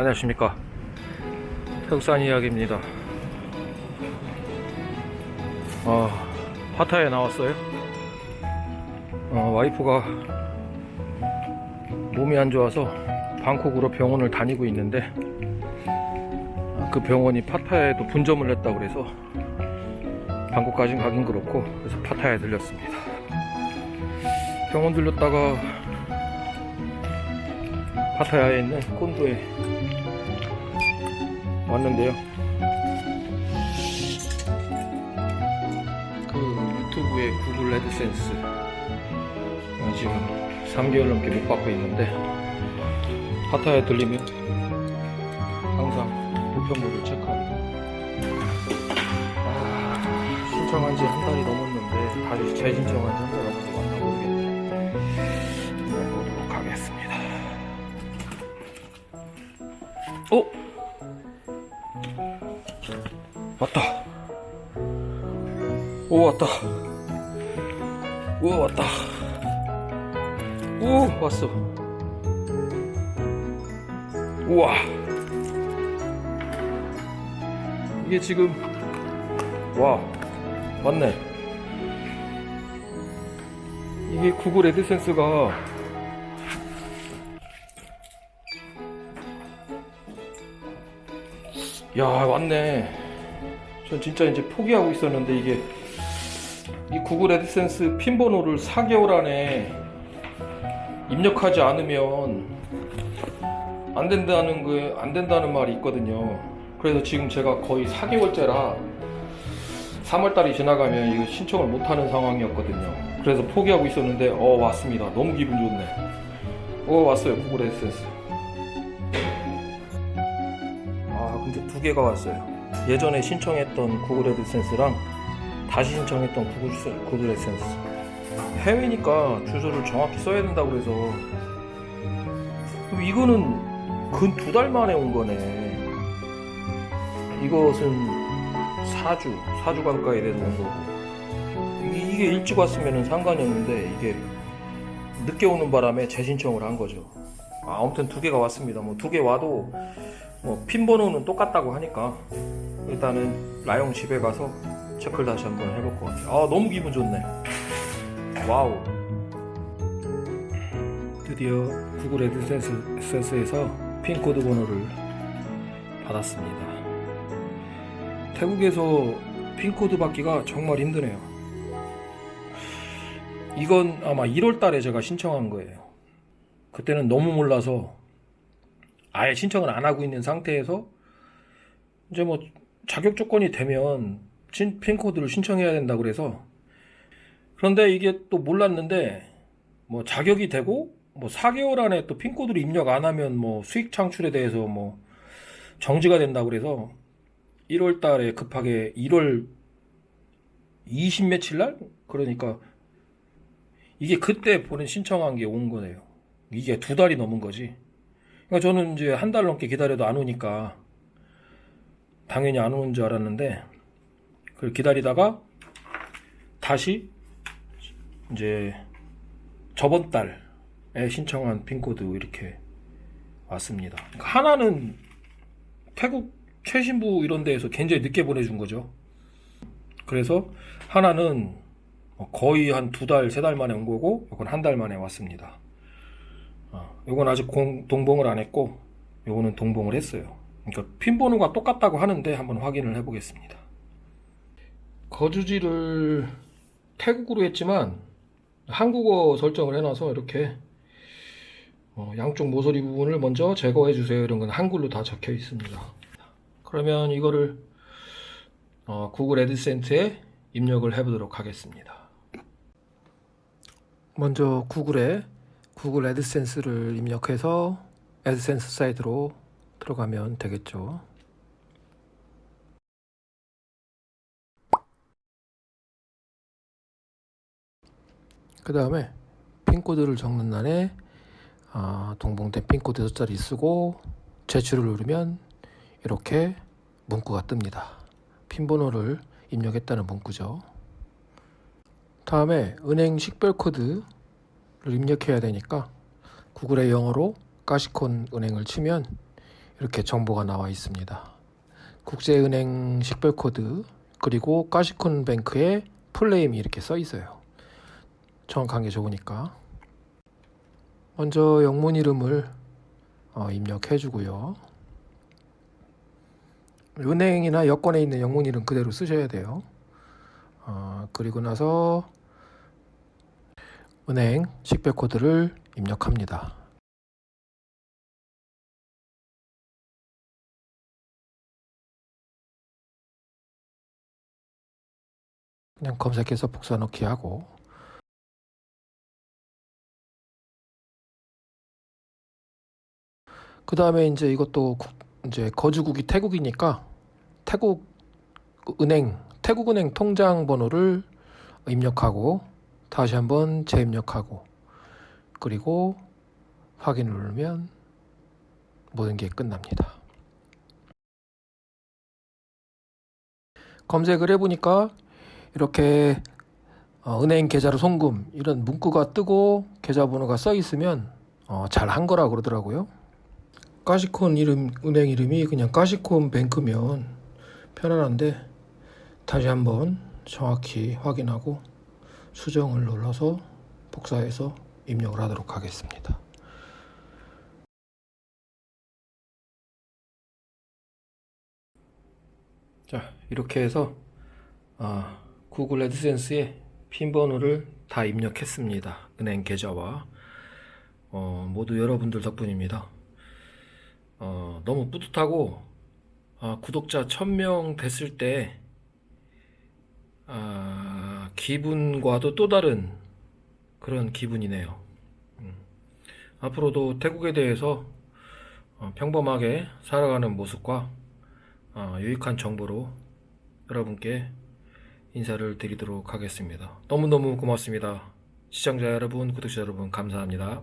안녕하십니까. 태국산 이야기입니다. 어, 파타에 나왔어요? 어, 와이프가 몸이 안 좋아서 방콕으로 병원을 다니고 있는데 아, 그 병원이 파타야에도 분점을 냈다고 그래서 방콕까진 가긴 그렇고 그래서 파타야에 들렸습니다. 병원 들렸다가 파타야에 있는 콘도에 왔는데요. 그 유튜브에 구글 애드센스 어, 지금 3개월 넘게 못 받고 있는데 파타야에 들리면 항상 우편물을 체크합니다. 아, 신청한 지 한 달이 넘었는데 다시 재신청한 지 한 달 넘어서. 한번 보도록 하겠습니다. 어? 왔다. 오 왔다. 오 왔다. 오 왔어. 우와. 이게 지금 와 맞네. 이게 구글 애드센스가 야 왔네 전 진짜 이제 포기하고 있었는데 이게 이 구글 애드센스 핀 번호를 4개월 안에 입력하지 않으면 안 된다는 거안 된다는 말이 있거든요. 그래서 지금 제가 거의 4개월째라 3월 달이 지나가면 이거 신청을 못 하는 상황이었거든요. 그래서 포기하고 있었는데 어 왔습니다. 너무 기분 좋네. 어 왔어요 구글 애드센스. 아 근데 두 개가 왔어요 예전에 신청했던 구글 애드센스랑 다시 신청했던 구글, 세- 구글 애드센스. 해외니까 주소를 정확히 써야 된다고 그럼 이거는 근 두 달 만에 온 거네. 이것은 4주 4주 가까이 돼서 온 거고. 이- 이게 일찍 왔으면 상관이 없는데 이게 늦게 오는 바람에 재신청을 한 거죠. 아, 아무튼 두 개가 왔습니다. 뭐 두 개 와도 뭐 핀 번호는 똑같다고 하니까 일단은 라용 집에 가서 체크를 다시 한번 해볼 것 같아요. 아 너무 기분 좋네. 와우. 드디어 구글 애드센스에서 핀 코드 번호를 받았습니다. 태국에서 핀 코드 받기가 정말 힘드네요. 이건 아마 1월 달에 제가 신청한 거예요. 그때는 너무 몰라서 아예 신청을 안 하고 있는 상태에서 이제 뭐 자격 조건이 되면 신- 핀코드를 신청해야 된다 그래서 그런데 이게 또 몰랐는데 뭐 자격이 되고 뭐 4개월 안에 또 핀코드를 입력 안 하면 뭐 수익 창출에 대해서 뭐 정지가 된다 그래서 1월 달에 급하게 1월 20 며칠 날 그러니까 이게 그때 보낸 신청한 게 온 거네요. 이게 두 달이 넘은 거지. 그러니까 저는 이제 한 달 넘게 기다려도 안 오니까 당연히 안 오는 줄 알았는데 그걸 기다리다가 다시 이제 저번 달에 신청한 핀코드 이렇게 왔습니다. 그러니까 하나는 태국 최신부 이런 데에서 굉장히 늦게 보내준 거죠. 그래서 하나는 거의 한 두 달, 세 달 만에 온 거고, 이건 한 달 만에 왔습니다. 어, 이건 아직 공- 동봉을 안 했고, 요거는 동봉을 했어요. 그러니까 핀 번호가 똑같다고 하는데 한번 확인을 해보겠습니다. 거주지를 태국으로 했지만 한국어 설정을 해놔서 이렇게 어, 양쪽 모서리 부분을 먼저 제거해 주세요. 이런 건 한글로 다 적혀 있습니다. 그러면 이거를 어, 구글 애드센스에 입력을 해보도록 하겠습니다. 먼저 구글에 구글 애드센스를 입력해서 애드센스 사이트로 들어가면 되겠죠. 그 다음에 핀코드를 적는 날에 아, 동봉된 핀코드 숫자를 쓰고 제출을 누르면 이렇게 문구가 뜹니다. 핀 번호를 입력했다는 문구죠. 다음에 은행 식별 코드를 입력해야 되니까 구글의 영어로 가시콘 은행을 치면 이렇게 정보가 나와 있습니다. 국제은행 식별 코드 그리고 까시쿤 뱅크의 풀네임이 이렇게 써 있어요. 정확한 게 좋으니까. 먼저 영문 이름을 어, 입력해 주고요. 은행이나 여권에 있는 영문 이름 그대로 쓰셔야 돼요. 어, 그리고 나서 은행 식별 코드를 입력합니다. 그냥 검색해서 복사 넣기 하고 그 다음에 이제 이것도 국- 이제 거주국이 태국이니까 태국 은행 태국은행 통장 번호를 입력하고 다시 한번 재입력하고 그리고 확인을 누르면 모든 게 끝납니다. 검색을 해보니까 이렇게 어, 은행 계좌로 송금 이런 문구가 뜨고 계좌번호가 써 있으면 어, 잘한 거라 그러더라고요. 까시콘 이름 은행 이름이 그냥 까시콘 뱅크면 편안한데 다시 한번 정확히 확인하고 수정을 눌러서 복사해서 입력을 하도록 하겠습니다. 자 이렇게 해서 아, 구글 애드센스에 핀 번호를 다 입력했습니다. 은행 계좌와 어, 모두 여러분들 덕분입니다. 어, 너무 뿌듯하고 아, 구독자 1000명 됐을 때 아, 기분과도 또 다른 그런 기분이네요. 음. 앞으로도 태국에 대해서 어, 평범하게 살아가는 모습과 어, 유익한 정보로 여러분께 인사를 드리도록 하겠습니다. 너무너무 고맙습니다. 시청자 여러분, 구독자 여러분, 감사합니다.